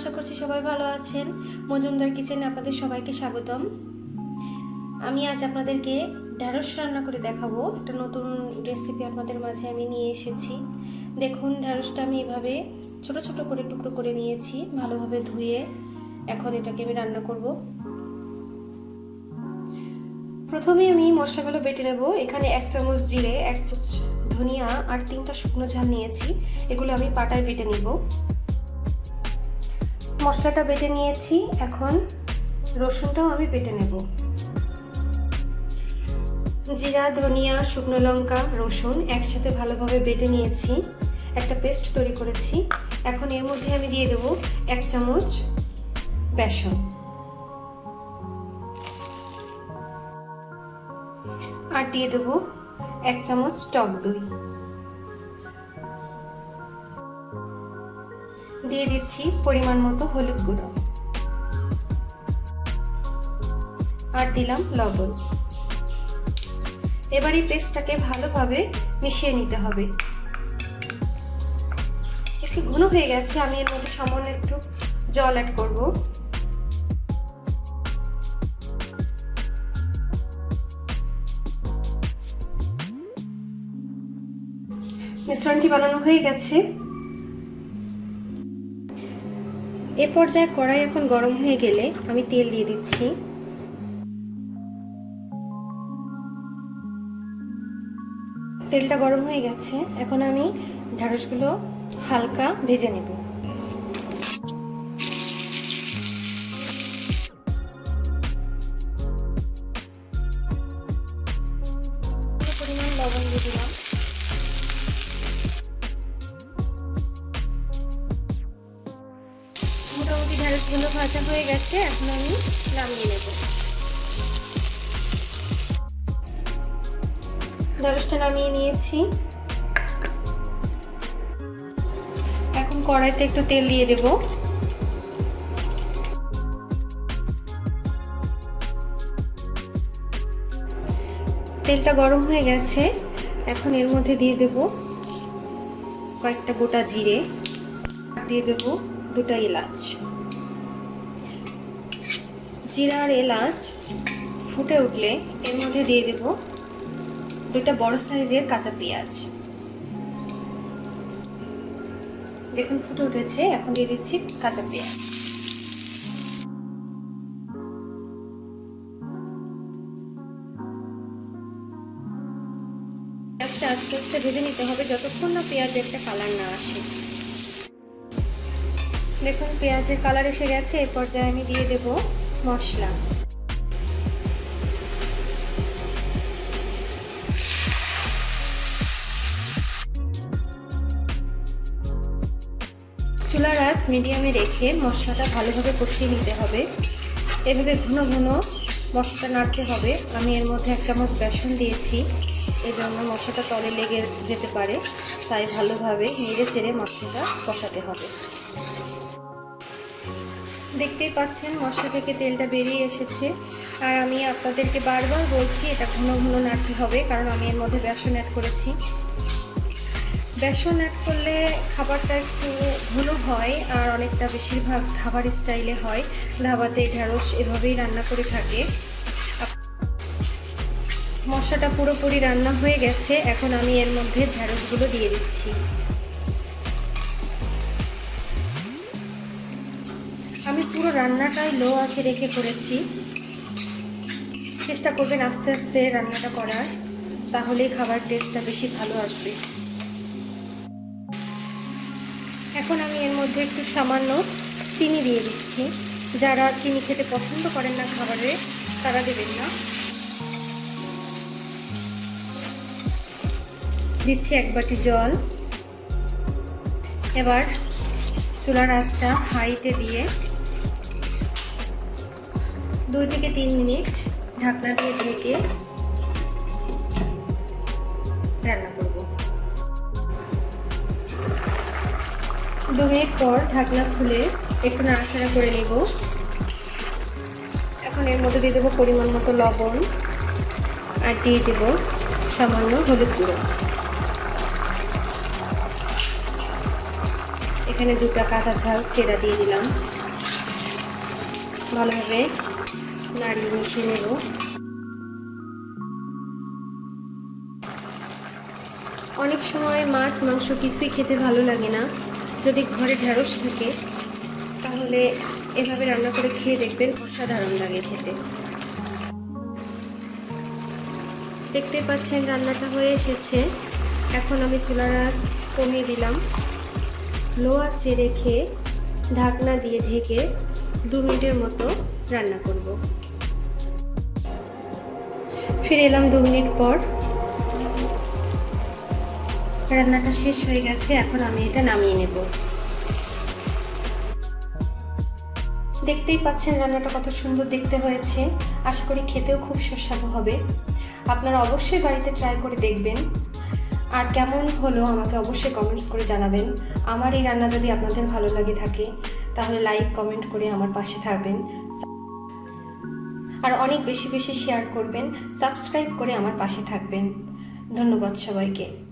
আশা করছি সবাই ভালো আছেন। মজুমদার কিচেনে আপনাদের সবাইকে স্বাগতম। আমি আজ আপনাদেরকে ঢ্যাঁড়স রান্না করে দেখাবো। একটা নতুন রেসিপি আপনাদের মাঝে আমি নিয়ে এসেছি। দেখুন, ঢ্যাঁড়সটা আমি এভাবে ছোট ছোট করে টুকরো করে নিয়েছি, ভালোভাবে ধুয়ে এখন এটাকে আমি রান্না করব। প্রথমে আমি মশলাগুলো বেটে নেব। এখানে এক চামচ জিরে, এক চামচ ধনিয়া আর তিনটা শুকনো ঝাল নিয়েছি। এগুলো আমি পাটায় বেটে নিব। মশলাটা বেটে নিয়েছি। এখন রসুনটাও আমি বেটে নেব। জিরা, ধনিয়া, শুকনো লঙ্কা, রসুন একসাথে ভালোভাবে বেটে নিয়েছি। একটা পেস্ট তৈরি করেছি। এখন এর মধ্যে আমি দিয়ে দেব এক চামচ বেসন। আর দিয়ে দেব এক চামচ টক দই। দিয়ে দিচ্ছি পরিমাণ মতো হলুদ গুঁড়ো। আর দিলাম লবণ। এবার এই পেস্টটাকে ভালোভাবে মিশিয়ে নিতে হবে। একটু ঘন হয়ে গেছে, আমি এর মধ্যে সামান্য একটু জল অ্যাড করব। মিশ্রণটি বানানো হয়ে গেছে। এ পর্যায়ে কড়াই এখন গরম হয়ে গেলে আমি তেল দিয়ে দিচ্ছি। তেলটা গরম হয়ে গেছে, এখন আমি ঢ্যাঁড়সগুলো হালকা ভেজে নেব। পরিমাণ লবণ দিয়ে দিলাম। ঢ্যাঁড়সগুলো ভাজা হয়ে গেছে, এখন আমি নামিয়ে নেব। ঢ্যাঁড়সটা নামিয়ে নিয়েছি। এখন কড়াইতে একটু তেল দিয়ে দেব। তেলটা গরম হয়ে গেছে, এখন এর মধ্যে দিয়ে দেব কয়েকটা গোটা জিরে। দিয়ে দেব দুটা এলাচ। জিরা আর এলাচ ফুটে উঠলে এর মধ্যে দিয়ে দেব দুটা বড় সাইজের কাঁচা পেঁয়াজ। দেখুন ফুটে উঠেছে, এখন দিয়ে দিচ্ছি কাঁচা পেঁয়াজ। পেঁয়াজটা আস্তে আস্তে ভেজে নিতে হবে যতক্ষণ না পেঁয়াজের একটা কালার না আসে। দেখুন পেঁয়াজের কালার এসে গেছে এই পর্যায়ে আমি দিয়ে দেব মশলা। চুলার আঁচ মিডিয়ামে রেখে মশলাটা ভালোভাবে কষিয়ে নিতে হবে। এভাবে ঘন ঘন মশলা নাড়তে হবে। আমি এর মধ্যে এক চামচ বেসন দিয়েছি। এই জন্য মশলাটা তলে লেগে যেতে পারে। তাই ভালোভাবে নেড়ে চেড়ে মশলাটা কষাতে হবে। দেখতেই পাচ্ছেন মশলা থেকে তেলটা বেরিয়ে এসেছে। আর আমি আপনাদেরকে বারবার বলছি, এটা ঘন ঘন নাড়তে হবে, কারণ আমি এর মধ্যে বেসন অ্যাড করেছি। বেসন অ্যাড করলে খাবারটা একটু ঘন হয়, আর অনেকটা বেশিরভাগ খাবার স্টাইলে হয়। ধাবাতে ঢেঁড়স এভাবেই রান্না করে থাকে। মশলাটা পুরোপুরি রান্না হয়ে গেছে, এখন আমি এর মধ্যে ঢেঁড়সগুলো দিয়ে দিচ্ছি। পুরো রান্নাটাই লো আঁচে রেখে করেছি। চেষ্টা করবেন আস্তে আস্তে রান্নাটা করার, তাহলেই খাবার টেস্টটা বেশি ভালো আসবে। এখন আমি এর মধ্যে একটু সামান্য চিনি দিয়ে দিচ্ছি। যারা চিনি খেতে পছন্দ করেন না খাবারে, তারা দেবেন না। দিচ্ছি এক বাটি জল। এবার চুলার আঁচটা হাইটে দিয়ে দুই থেকে তিন মিনিট ঢাকনা দিয়ে ঢেকে রান্না করব। দু মিনিট পর ঢাকনা খুলে একটু নাড়াচাড়া করে নেব। এখন এর মধ্যে দিয়ে দেবো পরিমাণ মতো লবণ আর দিয়ে দেবো সামান্য হলুদ গুঁড়ো। এখানে দুটো কাঁচা ঝাল চেরা দিয়ে দিলাম। ভালোভাবে নাড়িয়ে মিশিয়ে নেব অনেক সময় মাছ, মাংস কিছুই খেতে ভালো লাগে না। যদি ঘরে ঢেঁড়স থাকে, তাহলে এভাবে রান্না করে খেয়ে দেখবেন অসাধারণ লাগে খেতে। দেখতে পাচ্ছেন, রান্নাটা হয়ে এসেছে। এখন আমি চুলার কমিয়ে দিলাম। লো আঁচে রেখে ঢাকনা দিয়ে ঢেকে দু মিনিটের মতো রান্না করব। ফিরে এলাম দু মিনিট পর। রান্নাটা শেষ হয়ে গেছে, এখন আমি এটা নামিয়ে নেব। দেখতেই পাচ্ছেন রান্নাটা কত সুন্দর দেখতে হয়েছে। আশা করি খেতেও খুব সুস্বাদু হবে। আপনারা অবশ্যই বাড়িতে ট্রাই করে দেখবেন। আর কেমন হলো আমাকে অবশ্যই কমেন্টস করে জানাবেন। আমার এই রান্না যদি আপনাদের ভালো লাগে থাকে, তাহলে লাইক কমেন্ট করে আমার পাশে থাকবেন। আর অনেক বেশি বেশি শেয়ার করবেন। সাবস্ক্রাইব করে আমার পাশে থাকবেন। ধন্যবাদ সবাইকে।